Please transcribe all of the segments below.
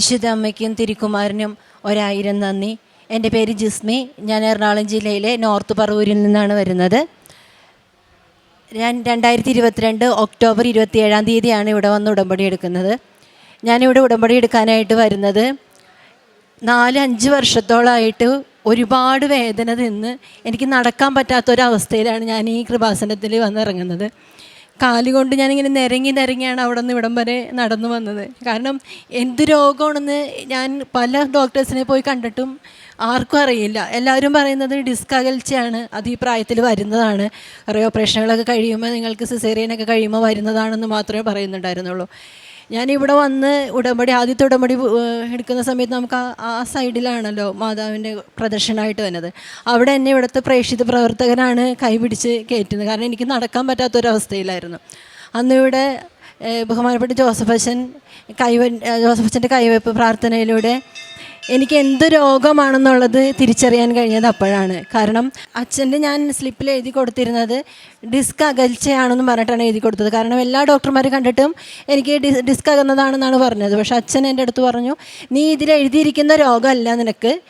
പരിശുദ്ധ അമ്മയ്ക്കും തിരുക്കുമാരനും ഒരായിരം നന്ദി. എന്റെ പേര് ജിസ്മി. ഞാൻ എറണാകുളം ജില്ലയിലെ നോർത്ത് പറവൂരിൽ നിന്നാണ് വരുന്നത്. ഞാൻ രണ്ടായിരത്തി ഇരുപത്തിരണ്ട് ഒക്ടോബർ ഇരുപത്തിയേഴാം തീയതിയാണ് ഇവിടെ വന്ന് ഉടമ്പടി എടുക്കുന്നത്. ഞാനിവിടെ ഉടമ്പടി എടുക്കാനായിട്ട് വരുന്നത്. നാല് അഞ്ച് വർഷത്തോളമായിട്ട് ഒരുപാട് വേദന തിന്ന് എനിക്ക് നടക്കാൻ പറ്റാത്തൊരവസ്ഥയിലാണ് ഞാൻ ഈ കൃപാസനത്തിൽ വന്നിറങ്ങുന്നത് കാലുകൊണ്ട് ഞാനിങ്ങനെ നിരങ്ങി നിരങ്ങിയാണ് അവിടെ നിന്ന് ഇവിടം വരെ നടന്നു വന്നത്. കാരണം എന്ത് രോഗമാണെന്ന് ഞാൻ പല ഡോക്ടേഴ്സിനെ പോയി കണ്ടിട്ടും ആർക്കും അറിയില്ല. എല്ലാവരും പറയുന്നത് ഡിസ്ക് അകൽച്ചയാണ് അത് ഈ പ്രായത്തിൽ വരുന്നതാണ്. കുറേ ഓപ്പറേഷനുകളൊക്കെ കഴിയുമ്പോൾ നിങ്ങൾക്ക് സിസേറിയനൊക്കെ കഴിയുമ്പോൾ വരുന്നതാണെന്ന് മാത്രമേ പറയുന്നുണ്ടായിരുന്നുള്ളൂ. ഞാനിവിടെ വന്ന് ഉടമ്പടി ആദ്യത്തെ ഉടമ്പടി എടുക്കുന്ന സമയത്ത് നമുക്ക് ആ സൈഡിലാണല്ലോ മാതാവിന്റെ പ്രദർശനമായിട്ട് വന്നത്. അവിടെ എന്നെ ഇവിടുത്തെ പ്രേക്ഷിത പ്രവർത്തകനാണ് കൈപിടിച്ച് കയറ്റുന്നത്. കാരണം എനിക്ക് നടക്കാൻ പറ്റാത്തൊരവസ്ഥയിലായിരുന്നു. അന്ന് ഇവിടെ ബഹുമാനപ്പെട്ട ജോസഫ് അച്ഛൻ കൈവ ജോസഫ് അച്ഛന്റെ കൈവയ്പ്പ് പ്രാർത്ഥനയിലൂടെ എനിക്ക് എന്ത് രോഗമാണെന്നുള്ളത് തിരിച്ചറിയാൻ കഴിഞ്ഞത് അപ്പോഴാണ്. കാരണം അച്ഛന്റെ ഞാൻ സ്ലിപ്പിൽ എഴുതി കൊടുത്തിരുന്നത് ഡിസ്ക് അകൽച്ചയാണെന്ന് പറഞ്ഞിട്ടാണ് എഴുതി കൊടുത്തത്. കാരണം എല്ലാ ഡോക്ടർമാരും കണ്ടിട്ടും എനിക്ക് ഡിസ് ഡിസ്ക് അകന്നതാണെന്നാണ് പറഞ്ഞത്. പക്ഷെ അച്ഛൻ എന്റെ അടുത്ത് പറഞ്ഞു നീ ഇതിൽ എഴുതിയിരിക്കുന്ന രോഗമല്ല നിനക്ക്.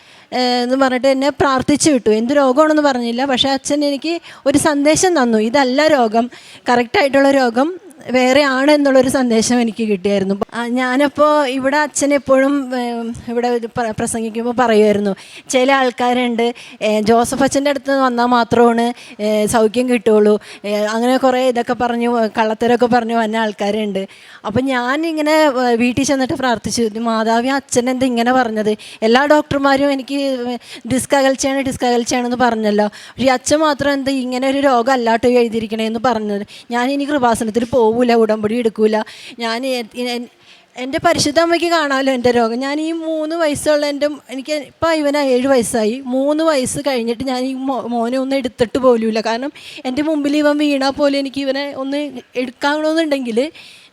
എന്ന് പറഞ്ഞിട്ട് എന്നെ പ്രാർത്ഥിച്ചു വിട്ടു. എന്ത് രോഗമാണെന്ന് പറഞ്ഞില്ല. പക്ഷേ അച്ഛൻ എനിക്ക് ഒരു സന്ദേശം തന്നു. ഇതല്ല രോഗം. കറക്റ്റായിട്ടുള്ള രോഗം വേറെ ആണ് എന്നുള്ളൊരു സന്ദേശം എനിക്ക് കിട്ടിയായിരുന്നു. ഞാനപ്പോൾ ഇവിടെ അച്ഛൻ എപ്പോഴും ഇവിടെ പ്രസംഗിക്കുമ്പോൾ പറയുമായിരുന്നു ചില ആൾക്കാരുണ്ട് ജോസഫ് അച്ഛന്റെ അടുത്ത് വന്നാൽ മാത്രമാണ് സൗഖ്യം കിട്ടുള്ളൂ. അങ്ങനെ കുറേ ഇതൊക്കെ പറഞ്ഞു കള്ളത്തരൊക്കെ പറഞ്ഞു വന്ന ആൾക്കാരുണ്ട്. അപ്പം ഞാൻ ഇങ്ങനെ വീട്ടിൽ ചെന്നിട്ട് പ്രാർത്ഥിച്ചു മാതാവി എന്താ ഇങ്ങനെ പറഞ്ഞത്? എല്ലാ ഡോക്ടർമാരും എനിക്ക് ഡിസ്ക് അകൽച്ചയാണ് ഡിസ്ക് അകൽച്ചയാണെന്ന് പറഞ്ഞല്ലോ. പക്ഷേ അച്ഛൻ മാത്രം എന്താ ഇങ്ങനെ ഒരു രോഗം അല്ലാട്ടോ എഴുതിയിരിക്കണേന്ന് പറഞ്ഞത്. ഞാൻ ഇനി കൃപാസനത്തിൽ പോവില്ല ഉടമ്പടി എടുക്കൂല. ഞാൻ എന്റെ പരിശുദ്ധ അമ്മയ്ക്ക് കാണാമല്ലോ എന്റെ രോഗം. ഞാൻ ഈ മൂന്ന് വയസ്സുള്ള എന്റെ എനിക്ക് ഇപ്പം ഇവന് ഏഴ് വയസ്സായി. മൂന്ന് വയസ്സ് കഴിഞ്ഞിട്ട് ഞാൻ ഈ മോനെ ഒന്ന് എടുത്തിട്ട് പോലുമില്ല കാരണം എന്റെ മുമ്പിൽ ഇവൻ വീണാൽ പോലും എനിക്ക് ഇവനെ ഒന്ന് എടുക്കാണമെന്നുണ്ടെങ്കിൽ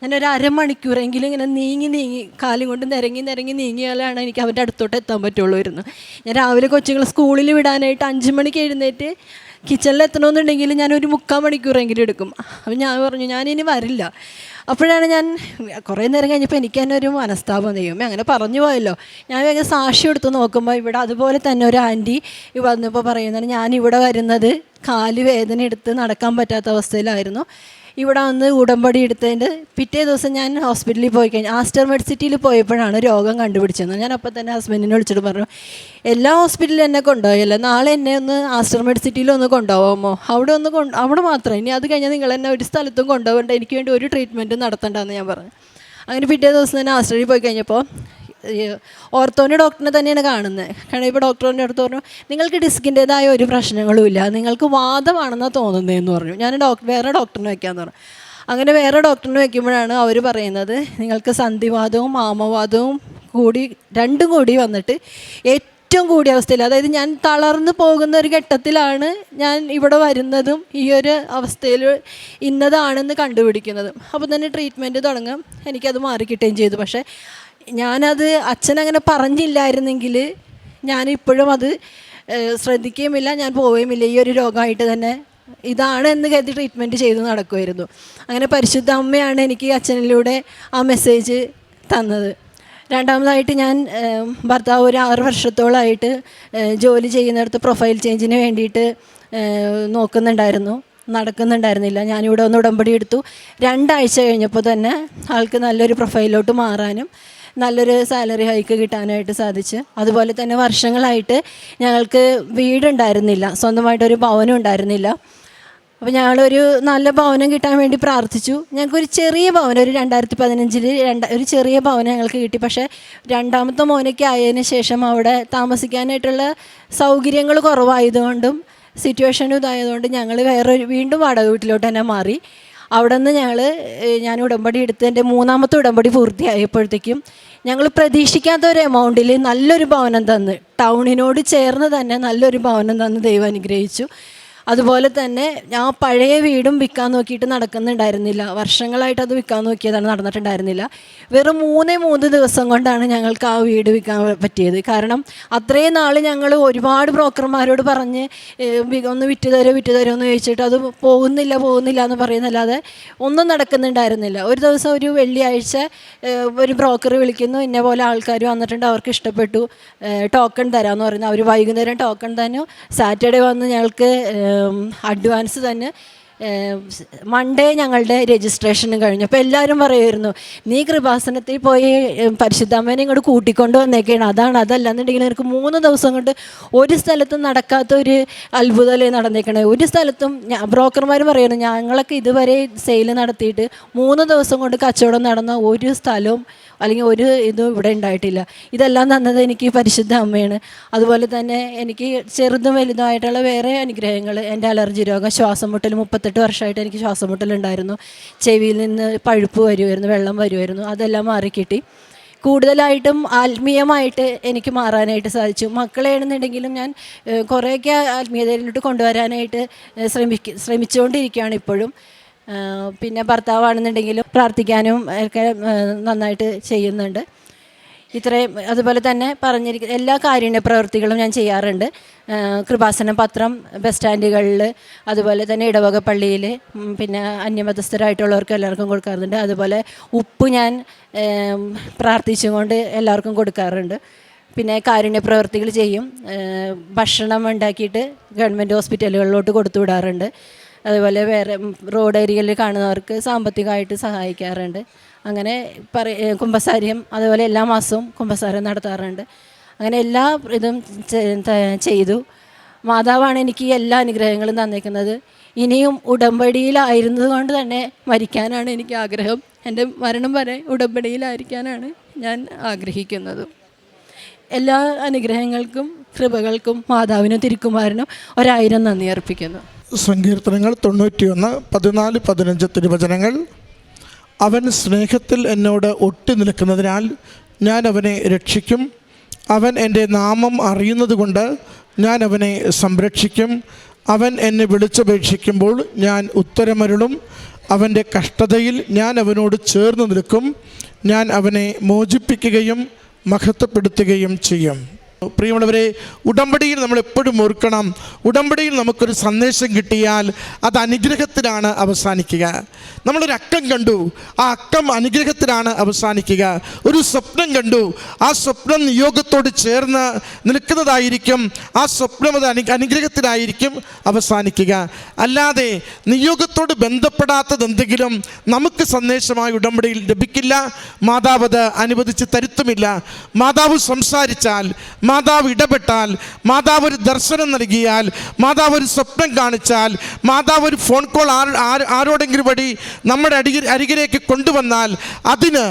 ഞാൻ ഒരു അരമണിക്കൂറെങ്കിലും ഇങ്ങനെ നീങ്ങി നീങ്ങി കാലും കൊണ്ട് നിരങ്ങി നിരങ്ങി നീങ്ങിയാലാണ് എനിക്ക് അവന്റെ അടുത്തോട്ട് എത്താൻ പറ്റുള്ളൂ ഞാൻ രാവിലെ കൊച്ചുങ്ങളെ സ്കൂളിൽ വിടാനായിട്ട് അഞ്ച് മണിക്ക് എഴുന്നേറ്റ് കിച്ചണിൽ എത്തണമെന്നുണ്ടെങ്കിൽ ഞാൻ ഒരു മുക്കാൽ മണിക്കൂറെങ്കിലും എടുക്കും. അപ്പം ഞാൻ പറഞ്ഞു ഞാനിനി വരില്ല. അപ്പോഴാണ് ഞാൻ കുറേ നേരം കഴിഞ്ഞപ്പോൾ എനിക്ക് തന്നെ ഒരു മനസ്താപം ചെയ്യും അങ്ങനെ പറഞ്ഞു പോയല്ലോ. ഞാൻ വേഗം സാക്ഷി എടുത്ത് നോക്കുമ്പോൾ ഇവിടെ അതുപോലെ തന്നെ ഒരു ആന്റി വന്നപ്പോൾ പറയുന്നത് ഞാൻ ഇവിടെ വരുന്നത് കാൽ വേദന എടുത്ത് നടക്കാൻ പറ്റാത്ത അവസ്ഥയിലായിരുന്നു. ഇവിടെ വന്ന് ഉടമ്പടി എടുത്തതിന്റെ പിറ്റേ ദിവസം ഞാൻ ഹോസ്പിറ്റലിൽ പോയി കഴിഞ്ഞു. ആസ്റ്റർ മെഡിസിറ്റിയിൽ പോയപ്പോഴാണ് രോഗം കണ്ടുപിടിച്ചത്. ഞാൻ അപ്പം തന്നെ ഹസ്ബൻഡിനെ വിളിച്ചിട്ട് പറഞ്ഞു എല്ലാ ഹോസ്പിറ്റലിലും എന്നെ കൊണ്ടുപോയല്ല നാളെ എന്നെ ഒന്ന് ആസ്റ്റർ മെഡിസിറ്റിയിൽ ഒന്ന് കൊണ്ടുപോകാമോ? അവിടെ ഒന്ന് കൊണ്ട് അവിടെ മാത്രം. ഇനി അത് കഴിഞ്ഞാൽ നിങ്ങൾ എന്നെ ഒരു സ്ഥലത്തും കൊണ്ടുപോകണ്ട. എനിക്ക് വേണ്ടി ഒരു ട്രീറ്റ്മെന്റും നടത്തണ്ടെന്ന് ഞാൻ പറഞ്ഞു. അങ്ങനെ പിറ്റേ ദിവസം തന്നെ ആസ്റ്ററിൽ പോയി കഴിഞ്ഞപ്പോൾ ഓർത്തോന് ഡോക്ടറിനെ തന്നെയാണ് കാണുന്നത് കാരണം ഇപ്പോൾ ഡോക്ടറിന്റെ അടുത്ത് പറഞ്ഞു നിങ്ങൾക്ക് ഡിസ്കിന്റേതായ ഒരു പ്രശ്നങ്ങളും ഇല്ല നിങ്ങൾക്ക് വാദമാണെന്നാണ് തോന്നുന്നതെന്ന് പറഞ്ഞു. ഞാൻ ഡോക്ടർ വേറെ ഡോക്ടറിനെ വയ്ക്കാമെന്ന് പറഞ്ഞു. അങ്ങനെ വേറെ ഡോക്ടറിനെ വയ്ക്കുമ്പോഴാണ് അവർ പറയുന്നത് നിങ്ങൾക്ക് സന്ധിവാദവും മാമവാദവും കൂടി രണ്ടും കൂടി വന്നിട്ട് ഏറ്റവും കൂടിയ അവസ്ഥയിൽ അതായത് ഞാൻ തളർന്നു പോകുന്ന ഒരു ഘട്ടത്തിലാണ് ഞാൻ ഇവിടെ വരുന്നതും ഈ ഒരു അവസ്ഥയിൽ ഇന്നതാണെന്ന് കണ്ടുപിടിക്കുന്നതും. അപ്പോൾ തന്നെ ട്രീറ്റ്മെന്റ് തുടങ്ങും. എനിക്കത് മാറിക്കിട്ടുകയും ചെയ്തു. പക്ഷേ ഞാനത് അച്ഛനങ്ങനെ പറഞ്ഞില്ലായിരുന്നെങ്കിൽ ഞാനിപ്പോഴും അത് ശ്രദ്ധിക്കുകയുമില്ല ഞാൻ പോവുകയുമില്ല ഈ ഒരു രോഗമായിട്ട് തന്നെ ഇതാണ് എന്ന് കരുതി ട്രീറ്റ്മെന്റ് ചെയ്ത് നടക്കുമായിരുന്നു അങ്ങനെ പരിശുദ്ധ അമ്മയാണ് എനിക്ക് അച്ഛനിലൂടെ ആ മെസ്സേജ് തന്നത്. രണ്ടാമതായിട്ട് ഞാൻ ഭർത്താവ് ഒരു ആറ് വർഷത്തോളമായിട്ട് ജോലി ചെയ്യുന്നിടത്ത് പ്രൊഫൈൽ ചേഞ്ചിന് വേണ്ടിയിട്ട് നോക്കുന്നുണ്ടായിരുന്നു. നടക്കുന്നുണ്ടായിരുന്നില്ല. ഞാനിവിടെ ഒന്ന് ഉടമ്പടി എടുത്തു. രണ്ടാഴ്ച കഴിഞ്ഞപ്പോൾ തന്നെ ആൾക്ക് നല്ലൊരു പ്രൊഫൈലിലോട്ട് മാറാനും നല്ലൊരു സാലറി ഹൈക്ക് കിട്ടാനായിട്ട് സാധിച്ച്. അതുപോലെ തന്നെ വർഷങ്ങളായിട്ട് ഞങ്ങൾക്ക് വീടുണ്ടായിരുന്നില്ല. സ്വന്തമായിട്ടൊരു ഭവനം ഉണ്ടായിരുന്നില്ല. അപ്പോൾ ഞങ്ങളൊരു നല്ല ഭവനം കിട്ടാൻ വേണ്ടി പ്രാർത്ഥിച്ചു. ഞങ്ങൾക്കൊരു ചെറിയ ഭവനം ഒരു രണ്ടായിരത്തി പതിനഞ്ചിൽ രണ്ട് ഒരു ചെറിയ ഭവനം ഞങ്ങൾക്ക് കിട്ടി. പക്ഷേ രണ്ടാമത്തെ മോനൊക്കെ ആയതിനു ശേഷം അവിടെ താമസിക്കാനായിട്ടുള്ള സൗകര്യങ്ങൾ കുറവായതുകൊണ്ടും സിറ്റുവേഷനും ഇതായതുകൊണ്ട് ഞങ്ങൾ വേറൊരു വീണ്ടും വാടക വീട്ടിലോട്ട് തന്നെ മാറി. അവിടെ നിന്ന് ഞങ്ങൾ ഞാൻ ഉടമ്പടി എടുത്ത് എന്റെ മൂന്നാമത്തെ ഉടമ്പടി പൂർത്തിയായപ്പോഴത്തേക്കും ഞങ്ങൾ പ്രതീക്ഷിക്കാത്ത ഒരു എമൗണ്ടിൽ നല്ലൊരു ഭവനം തന്ന്. ടൗണിനോട് ചേർന്ന് തന്നെ നല്ലൊരു ഭവനം തന്ന് ദൈവം അനുഗ്രഹിച്ചു. അതുപോലെ തന്നെ ഞാൻ പഴയ വീടും വിൽക്കാൻ നോക്കിയിട്ട് നടക്കുന്നുണ്ടായിരുന്നില്ല. വർഷങ്ങളായിട്ട് അത് വിൽക്കാൻ നോക്കിയതാണ് നടന്നിട്ടുണ്ടായിരുന്നില്ല. വെറും മൂന്നേ മൂന്ന് ദിവസം കൊണ്ടാണ് ഞങ്ങൾക്ക് ആ വീട് വിൽക്കാൻ പറ്റിയത്. കാരണം അത്രയും നാൾ ഞങ്ങൾ ഒരുപാട് ബ്രോക്കർമാരോട് പറഞ്ഞ് ഒന്ന് വിറ്റ് തരോ വിറ്റ് തരോ എന്ന് ചോദിച്ചിട്ട് അത് പോകുന്നില്ല പോകുന്നില്ല എന്ന് പറയുന്നല്ലാതെ ഒന്നും നടക്കുന്നുണ്ടായിരുന്നില്ല. ഒരു ദിവസം ഒരു വെള്ളിയാഴ്ച ഒരു ബ്രോക്കർ വിളിക്കുന്നു. ഇന്ന പോലെ ആൾക്കാർ വന്നിട്ടുണ്ട്. അവർക്ക് ഇഷ്ടപ്പെട്ടു. ടോക്കൺ തരാമെന്ന് പറയുന്നു. അവർ വൈകുന്നേരം ടോക്കൺ തന്നു. സാറ്റർഡേ വന്ന് ഞങ്ങൾക്ക് അഡ്വാൻസ് തന്നെ മൺഡേ ഞങ്ങളുടെ രജിസ്ട്രേഷനും കഴിഞ്ഞു. അപ്പോൾ എല്ലാവരും പറയുമായിരുന്നു നീ കൃപാസനത്തിൽ പോയി ഏഹ്, പരിശുദ്ധാമ്മേനെ ഇങ്ങോട്ട് കൂട്ടിക്കൊണ്ട് വന്നേക്കാണ്. അതാണ് അതല്ല എന്നുണ്ടെങ്കിൽ നിനക്ക് മൂന്ന് ദിവസം കൊണ്ട് ഒരു സ്ഥലത്തും നടക്കാത്ത ഒരു അത്ഭുതമല്ലേ നടന്നേക്കണേ. ഒരു സ്ഥലത്തും ബ്രോക്കർമാർ പറയുന്നു ഞങ്ങളൊക്കെ ഇതുവരെ സെയിൽ നടത്തിയിട്ട് മൂന്ന് ദിവസം കൊണ്ട് കച്ചവടം നടന്ന ഒരു സ്ഥലവും അല്ലെങ്കിൽ ഒരു ഇതും ഇവിടെ ഉണ്ടായിട്ടില്ല. ഇതെല്ലാം തന്നത് എനിക്ക് പരിശുദ്ധ അമ്മയാണ്. അതുപോലെ തന്നെ എനിക്ക് ചെറുതും വലുതുമായിട്ടുള്ള വേറെ അനുഗ്രഹങ്ങൾ. എന്റെ അലർജി രോഗം ശ്വാസം മുട്ടൽ മുപ്പത്തെട്ട് വർഷമായിട്ട് എനിക്ക് ശ്വാസം മുട്ടലുണ്ടായിരുന്നു ചെവിയിൽ നിന്ന് പഴുപ്പ് വരുമായിരുന്നു വെള്ളം വരുമായിരുന്നു. അതെല്ലാം മാറിക്കിട്ടി. കൂടുതലായിട്ടും ആത്മീയമായിട്ട് എനിക്ക് മാറാനായിട്ട് സാധിച്ചു. മക്കളെയാണെന്നുണ്ടെങ്കിലും ഞാൻ കുറേയൊക്കെ ആത്മീയതയിലോട്ട് കൊണ്ടുവരാനായിട്ട് ശ്രമിക്ക ശ്രമിച്ചുകൊണ്ടിരിക്കുകയാണ് ഇപ്പോഴും. പിന്നെ ഭർത്താവാണെന്നുണ്ടെങ്കിലും പ്രാർത്ഥിക്കാനും ഒക്കെ നന്നായിട്ട് ചെയ്യുന്നുണ്ട്. ഇത്രയും അതുപോലെ തന്നെ പറഞ്ഞിരിക്കുന്ന എല്ലാ കാരുണ്യ പ്രവൃത്തികളും ഞാൻ ചെയ്യാറുണ്ട്. കൃപാസന പത്രം ബസ് സ്റ്റാൻഡുകളിൽ അതുപോലെ തന്നെ ഇടവക പള്ളിയിൽ പിന്നെ അന്യമതസ്ഥരായിട്ടുള്ളവർക്ക് എല്ലാവർക്കും കൊടുക്കാറുണ്ട്. അതുപോലെ ഉപ്പ് ഞാൻ പ്രാർത്ഥിച്ചുകൊണ്ട് എല്ലാവർക്കും കൊടുക്കാറുണ്ട്. പിന്നെ കാരുണ്യ പ്രവൃത്തികൾ ചെയ്യും. ഭക്ഷണം ഉണ്ടാക്കിയിട്ട് ഗവൺമെന്റ് ഹോസ്പിറ്റലുകളിലോട്ട് കൊടുത്തു വിടാറുണ്ട്. അതുപോലെ വേറെ റോഡ് ഏരിയയിൽ കാണുന്നവർക്ക് സാമ്പത്തികമായിട്ട് സഹായിക്കാറുണ്ട്. അങ്ങനെ പറ കുംഭസാരിയും അതുപോലെ എല്ലാ മാസവും കുമ്പസാരം നടത്താറുണ്ട്. അങ്ങനെ എല്ലാ ഇതും ചെയ്തു. മാതാവാണ് എനിക്ക് എല്ലാ അനുഗ്രഹങ്ങളും തന്നേക്കുന്നത്. ഇനിയും ഉടമ്പടിയിലായിരുന്നത് കൊണ്ട് തന്നെ മരിക്കാനാണ് എനിക്ക് ആഗ്രഹം. എന്റെ മരണം വരെ ഉടമ്പടിയിലായിരിക്കാനാണ് ഞാൻ ആഗ്രഹിക്കുന്നത്. എല്ലാ അനുഗ്രഹങ്ങൾക്കും കൃപകൾക്കും മാതാവിനും തിരുക്കുമാരനും ഒരായിരം നന്ദി അർപ്പിക്കുന്നു. സങ്കീർത്തനങ്ങൾ തൊണ്ണൂറ്റിയൊന്ന് പതിനാല് പതിനഞ്ച് തിരുവചനങ്ങൾ. അവൻ സ്നേഹത്തിൽ എന്നോട് ഒട്ടി നിൽക്കുന്നതിനാൽ ഞാൻ അവനെ രക്ഷിക്കും. അവൻ എന്റെ നാമം അറിയുന്നതുകൊണ്ട് ഞാൻ അവനെ സംരക്ഷിക്കും. അവൻ എന്നെ വിളിച്ചപേക്ഷിക്കുമ്പോൾ ഞാൻ ഉത്തരമരുളും. അവന്റെ കഷ്ടതയിൽ ഞാൻ അവനോട് ചേർന്ന് നിൽക്കും. ഞാൻ അവനെ മോചിപ്പിക്കുകയും മഹത്വപ്പെടുത്തുകയും ചെയ്യും. പ്രിയമുള്ളവരെ ഉടമ്പടിയിൽ നമ്മൾ എപ്പോഴും ഓർക്കണം. ഉടമ്പടിയിൽ നമുക്കൊരു സന്ദേശം കിട്ടിയാൽ അത് അനുഗ്രഹത്തിലാണ് അവസാനിക്കുക. നമ്മളൊരു അക്കം കണ്ടു. ആ അക്കം അനുഗ്രഹത്തിലാണ് അവസാനിക്കുക. ഒരു സ്വപ്നം കണ്ടു. ആ സ്വപ്നം നിയോഗത്തോട് ചേർന്ന് നിൽക്കുന്നതായിരിക്കും. ആ സ്വപ്നം അത് അനു അനുഗ്രഹത്തിലായിരിക്കും അവസാനിക്കുക. അല്ലാതെ നിയോഗത്തോട് ബന്ധപ്പെടാത്തത് എന്തെങ്കിലും നമുക്ക് സന്ദേശമായി ഉടമ്പടിയിൽ ലഭിക്കില്ല. മാതാവ് അത് അനുവദിച്ച് തരുത്തുമില്ല. മാതാവ് സംസാരിച്ചാൽ മാതാവ് ഇടപെട്ടാൽ മാതാവ് ഒരു ദർശനം നൽകിയാൽ മാതാവ് ഒരു സ്വപ്നം കാണിച്ചാൽ മാതാവ് ഒരു ഫോൺ കോൾ ആരോടെങ്കിലും വഴി നമ്മുടെ അരികിലേക്ക് കൊണ്ടുവന്നാൽ അതിന്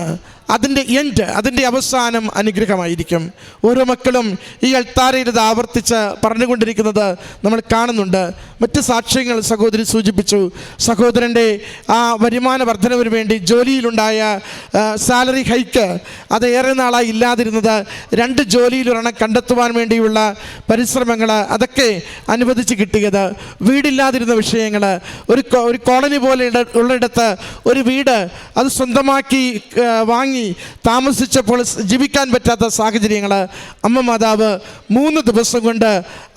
അതിന്റെ എൻഡ് അതിന്റെ അവസാനം അനുഗ്രഹമായിരിക്കും. ഓരോ മക്കളും ഈ അൾത്താരയിൽ ഇത് ആവർത്തിച്ച് പറഞ്ഞുകൊണ്ടിരിക്കുന്നത് നമ്മൾ കാണുന്നുണ്ട്. മറ്റ് സാക്ഷ്യങ്ങൾ സഹോദരി സൂചിപ്പിച്ചു. സഹോദരന്റെ ആ വരുമാന വർധനവിന് വേണ്ടി ജോലിയിലുണ്ടായ സാലറി ഹൈക്ക് അത് ഏറെ നാളായി ഇല്ലാതിരുന്നത് രണ്ട് ജോലിയിലൊരെണ്ണം കണ്ടെത്തുവാൻ വേണ്ടിയുള്ള പരിശ്രമങ്ങൾ അതൊക്കെ അനുവദിച്ച് കിട്ടിയത്. വീടില്ലാതിരുന്ന വിഷയങ്ങൾ. ഒരു ഒരു കോളനി പോലെ ഉള്ളിടത്ത് ഒരു വീട് അത് സ്വന്തമാക്കി ആ, വാങ്ങി താമസിച്ചപ്പോൾ ജീവിക്കാൻ പറ്റാത്ത സാഹചര്യങ്ങൾ അമ്മ മാതാവ് മൂന്ന് ദിവസം കൊണ്ട്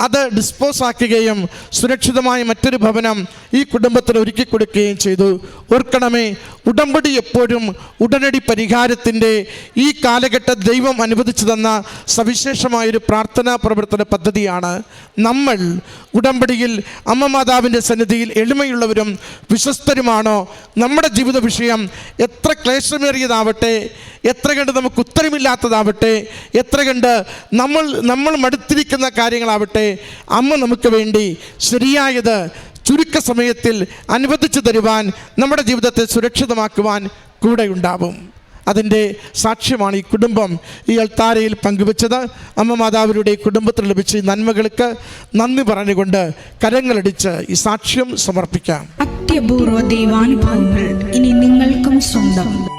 അത് ഡിസ്പോസ് ആക്കുകയും സുരക്ഷിതമായ മറ്റൊരു ഭവനം ഈ കുടുംബത്തിന് ഒരുക്കി കൊടുക്കുകയും ചെയ്തു. ഓർക്കണമേ ഉടമ്പടി എപ്പോഴും ഉടനടി പരിഹാരത്തിന്റെ ഈ കാലഘട്ട ദൈവം അനുവദിച്ചു തന്ന സവിശേഷമായൊരു പ്രാർത്ഥനാ പ്രവർത്തന പദ്ധതിയാണ്. നമ്മൾ ഉടമ്പടിയിൽ അമ്മ മാതാവിന്റെ സന്നിധിയിൽ എളിമയുള്ളവരും വിശ്വസ്തരുമാണോ? നമ്മുടെ ജീവിത വിഷയം എത്ര ക്ലേശമേറിയതാവട്ടെ എത്ര കണ്ട് നമുക്ക് ഉത്തരമില്ലാത്തതാവട്ടെ? എത്ര കണ്ട് നമ്മൾ നമ്മൾ മടുത്തിരിക്കുന്ന കാര്യങ്ങളാവട്ടെ? അമ്മ നമുക്ക് വേണ്ടി ശരിയായത് ചുരുക്ക സമയത്തിൽ അനുവദിച്ചു തരുവാൻ നമ്മുടെ ജീവിതത്തെ സുരക്ഷിതമാക്കുവാൻ കൂടെയുണ്ടാവും അതിന്റെ സാക്ഷ്യമാണ് ഈ കുടുംബം. ഈ അൾത്താരയിൽ പങ്കുവച്ചത് അമ്മ മാതാവിലൂടെ കുടുംബത്തിൽ ലഭിച്ച ഈ നന്മകൾക്ക് നന്ദി പറഞ്ഞുകൊണ്ട് കരങ്ങളടിച്ച് ഈ സാക്ഷ്യം സമർപ്പിക്കാം. അത്യപൂർവ ദൈവാനുഭവങ്ങൾ ഇനി നിങ്ങൾക്കും സ്വന്തം.